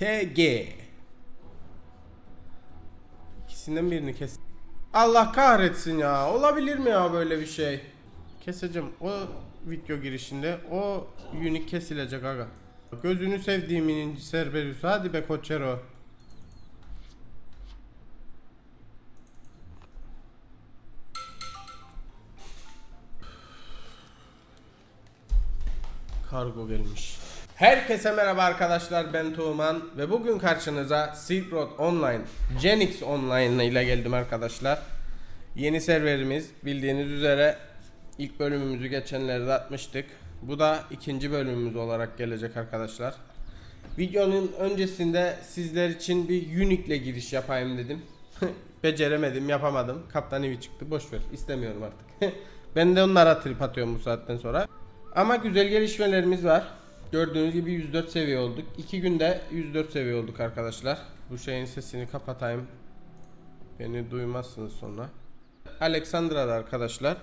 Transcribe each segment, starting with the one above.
TG. İkisinden birini kes. Allah kahretsin ya. Olabilir mi ya böyle bir şey? Keseceğim. O video girişinde o unique kesilecek aga. Gözünü sevdiğimin Cerberus. Hadi be Koçero. Kargo gelmiş. Herkese merhaba arkadaşlar ben Tuğman ve bugün karşınıza Silk Road Online, Genix Online ile geldim arkadaşlar. Yeni serverimiz bildiğiniz üzere ilk bölümümüzü geçenlerde atmıştık. Bu da ikinci bölümümüz olarak gelecek arkadaşlar. Videonun öncesinde sizler için bir Unique ile giriş yapayım dedim. Beceremedim, yapamadım. Kaptan Evi çıktı. Boş ver. istemiyorum artık. ben de onlara trip atıyorum bu saatten sonra. Ama güzel gelişmelerimiz var. Gördüğünüz gibi 104 seviye olduk. 2 günde 104 seviye olduk arkadaşlar. Bu şeyin sesini kapatayım. Beni duymazsınız sonra. Alexandra'da arkadaşlar.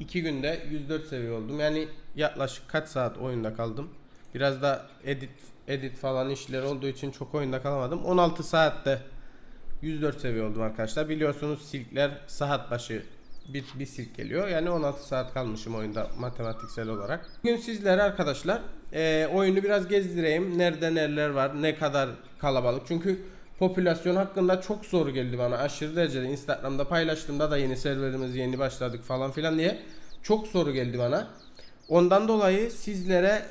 2 günde 104 seviye oldum. Yani yaklaşık kaç saat oyunda kaldım. Biraz da edit edit falan işler olduğu için çok oyunda kalamadım. 16 saatte 104 seviye oldum arkadaşlar. Biliyorsunuz silkler saat başı bir, bir silk geliyor. Yani 16 saat kalmışım oyunda matematiksel olarak. Bugün sizlere arkadaşlar e, oyunu biraz gezdireyim. Nerede neler var, ne kadar kalabalık. Çünkü popülasyon hakkında çok soru geldi bana. Aşırı derecede Instagram'da paylaştığımda da yeni serverimiz yeni başladık falan filan diye çok soru geldi bana. Ondan dolayı sizlere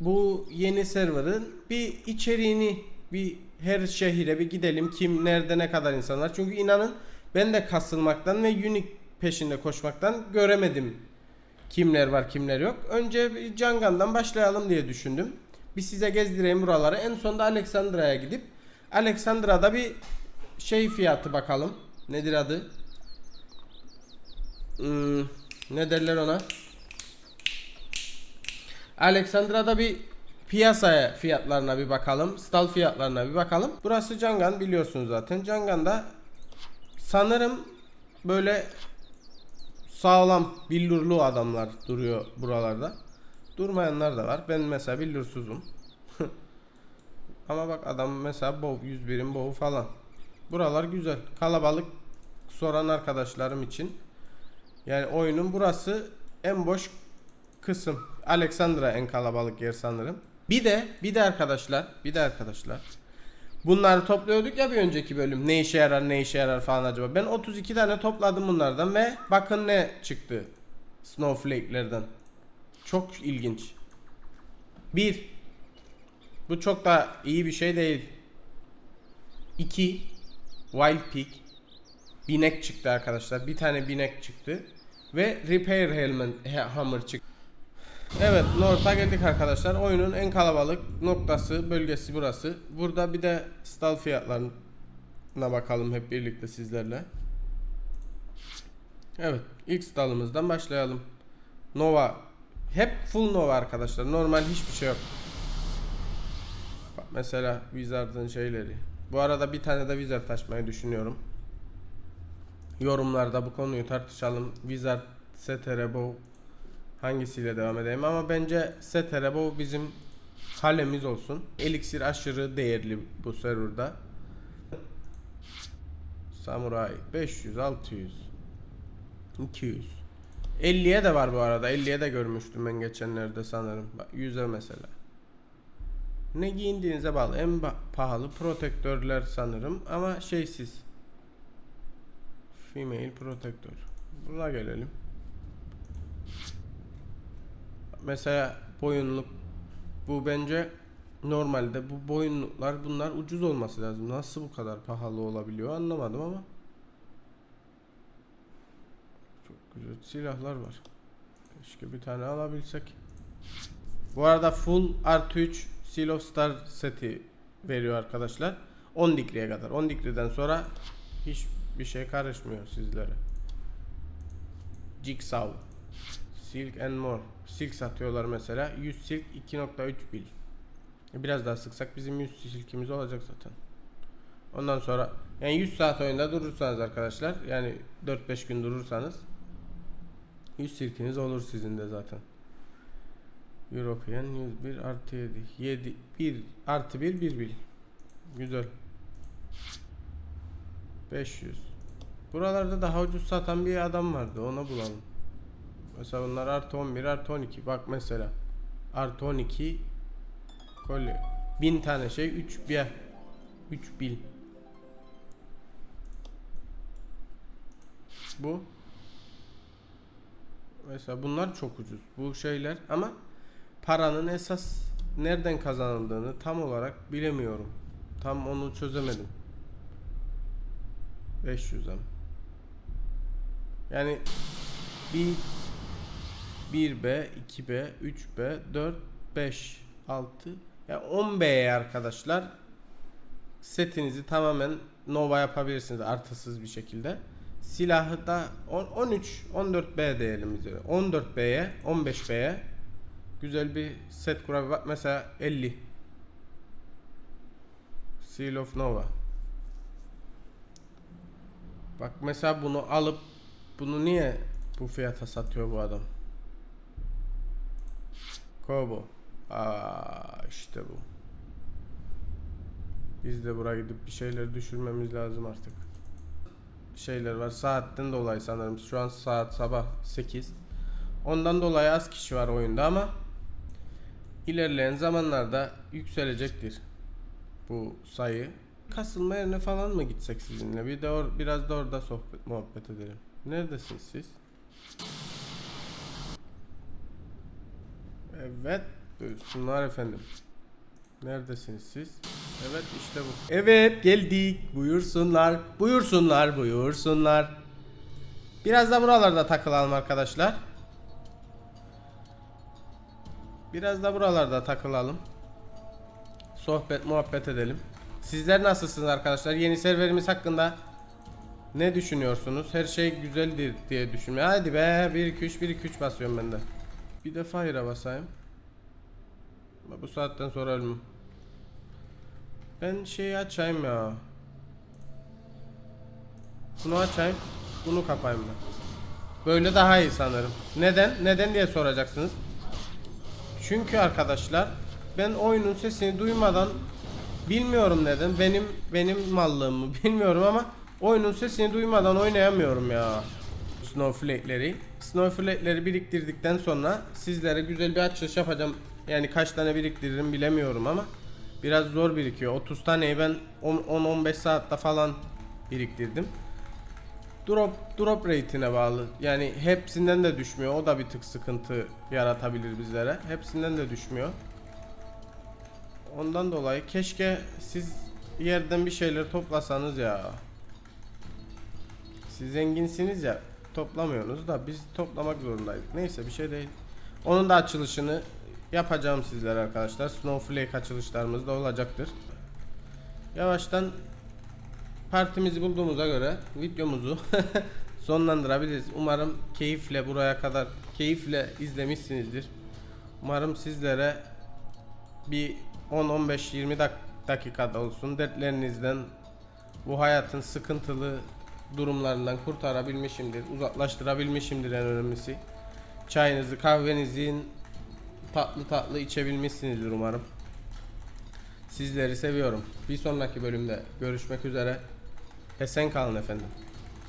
bu yeni serverın bir içeriğini bir her şehire bir gidelim kim nerede ne kadar insan var. Çünkü inanın ben de kasılmaktan ve unique peşinde koşmaktan göremedim kimler var kimler yok. Önce Cangan'dan başlayalım diye düşündüm. Bir size gezdireyim buraları. En sonunda Alexandra'ya gidip Alexandra'da bir şey fiyatı bakalım. Nedir adı? Hmm, ne derler ona? Alexandra'da bir piyasaya fiyatlarına bir bakalım. Stall fiyatlarına bir bakalım. Burası Cangan biliyorsunuz zaten. Cangan'da sanırım böyle sağlam billurlu adamlar duruyor buralarda. Durmayanlar da var. Ben mesela billursuzum. Ama bak adam mesela bow 101'in bow falan. Buralar güzel. Kalabalık soran arkadaşlarım için. Yani oyunun burası en boş kısım. Alexandra en kalabalık yer sanırım. Bir de bir de arkadaşlar, bir de arkadaşlar. Bunları topluyorduk ya bir önceki bölüm. Ne işe yarar, ne işe yarar falan acaba. Ben 32 tane topladım bunlardan ve bakın ne çıktı. Snowflake'lerden. Çok ilginç. Bir. Bu çok da iyi bir şey değil. 2. Wild Pig. Binek çıktı arkadaşlar. Bir tane binek çıktı. Ve Repair Helmet he- Hammer çıktı. Evet North'a geldik arkadaşlar. Oyunun en kalabalık noktası, bölgesi burası. Burada bir de stall fiyatlarına bakalım hep birlikte sizlerle. Evet ilk stallımızdan başlayalım. Nova. Hep full Nova arkadaşlar. Normal hiçbir şey yok. Bak mesela Wizard'ın şeyleri. Bu arada bir tane de Wizard açmayı düşünüyorum. Yorumlarda bu konuyu tartışalım. Wizard, Seterebo hangisiyle devam edeyim ama bence Seterebo bizim kalemiz olsun. Elixir aşırı değerli bu serverda. Samurai 500, 600, 200. 50'ye de var bu arada. 50'ye de görmüştüm ben geçenlerde sanırım. Bak 100'e mesela. Ne giyindiğinize bağlı. En pahalı protektörler sanırım ama şeysiz. Female protektör. Buna gelelim. Mesela boyunluk bu bence normalde bu boyunluklar bunlar ucuz olması lazım. Nasıl bu kadar pahalı olabiliyor anlamadım ama. Çok güzel silahlar var. Keşke bir tane alabilsek. Bu arada full artı 3 Seal of Star seti veriyor arkadaşlar. 10 dikriye kadar. 10 dikriden sonra hiçbir şey karışmıyor sizlere. Jigsaw. Silk and more. Silk satıyorlar mesela. 100 silk 2.3 bil. Biraz daha sıksak bizim 100 silkimiz olacak zaten. Ondan sonra yani 100 saat oyunda durursanız arkadaşlar yani 4-5 gün durursanız 100 silkiniz olur sizin de zaten. European 101 artı 7. 7 1 artı 1 1 1. Güzel. 500. Buralarda daha ucuz satan bir adam vardı. Onu bulalım. Mesela bunlar artı 11 artı 12. Bak mesela. Artı 12 kolye. 1000 tane şey 3 bir 3000. Bu. Mesela bunlar çok ucuz. Bu şeyler ama paranın esas nereden kazanıldığını tam olarak bilemiyorum. Tam onu çözemedim. 500 hem. Yani bir 1B, 2B, 3B, 4, 5, 6 ya 10B'ye arkadaşlar setinizi tamamen Nova yapabilirsiniz artısız bir şekilde. Silahı da on- 13, 14B diyelim üzere. 14B'ye, 15B'ye güzel bir set kurabilir. Mesela 50. Seal of Nova. Bak mesela bunu alıp bunu niye bu fiyata satıyor bu adam? Kobo. Aa işte bu. Biz de buraya gidip bir şeyler düşürmemiz lazım artık. Şeyler var. Saatten dolayı sanırım. Şu an saat sabah 8. Ondan dolayı az kişi var oyunda ama ilerleyen zamanlarda yükselecektir bu sayı. Kasılma yerine falan mı gitsek sizinle? Bir de or- biraz da orada sohbet muhabbet edelim. Neredesiniz siz? Evet, buyursunlar efendim. Neredesiniz siz? Evet işte bu. Evet geldik. Buyursunlar. Buyursunlar, buyursunlar. Biraz da buralarda takılalım arkadaşlar. Biraz da buralarda takılalım. Sohbet, muhabbet edelim. Sizler nasılsınız arkadaşlar? Yeni serverimiz hakkında ne düşünüyorsunuz? Her şey güzeldir diye düşünüyorum. Hadi be 1 2 3 1 2 3 basıyorum ben de. Bir de fire'a basayım. Ama Bu saatten sonra ölmem. Ben şeyi açayım ya. Bunu açayım. Bunu kapayım ben. Böyle daha iyi sanırım. Neden? Neden diye soracaksınız. Çünkü arkadaşlar ben oyunun sesini duymadan bilmiyorum neden benim benim mallığım mı bilmiyorum ama oyunun sesini duymadan oynayamıyorum ya. Snowflake'leri. Snowflake'leri biriktirdikten sonra sizlere güzel bir açılış yapacağım. Yani kaç tane biriktiririm bilemiyorum ama biraz zor birikiyor. 30 taneyi ben 10-15 saatte falan biriktirdim. Drop drop rate'ine bağlı. Yani hepsinden de düşmüyor. O da bir tık sıkıntı yaratabilir bizlere. Hepsinden de düşmüyor. Ondan dolayı keşke siz yerden bir şeyler toplasanız ya. Siz zenginsiniz ya toplamıyorsunuz da biz toplamak zorundaydık. Neyse bir şey değil. Onun da açılışını yapacağım sizlere arkadaşlar. Snowflake açılışlarımız da olacaktır. Yavaştan partimizi bulduğumuza göre videomuzu sonlandırabiliriz. Umarım keyifle buraya kadar keyifle izlemişsinizdir. Umarım sizlere bir 10-15-20 dak- dakikada olsun dertlerinizden bu hayatın sıkıntılı durumlarından kurtarabilmişimdir, uzaklaştırabilmişimdir en önemlisi. Çayınızı, kahvenizin tatlı tatlı içebilmişsinizdir umarım. Sizleri seviyorum. Bir sonraki bölümde görüşmek üzere. Esen kalın efendim.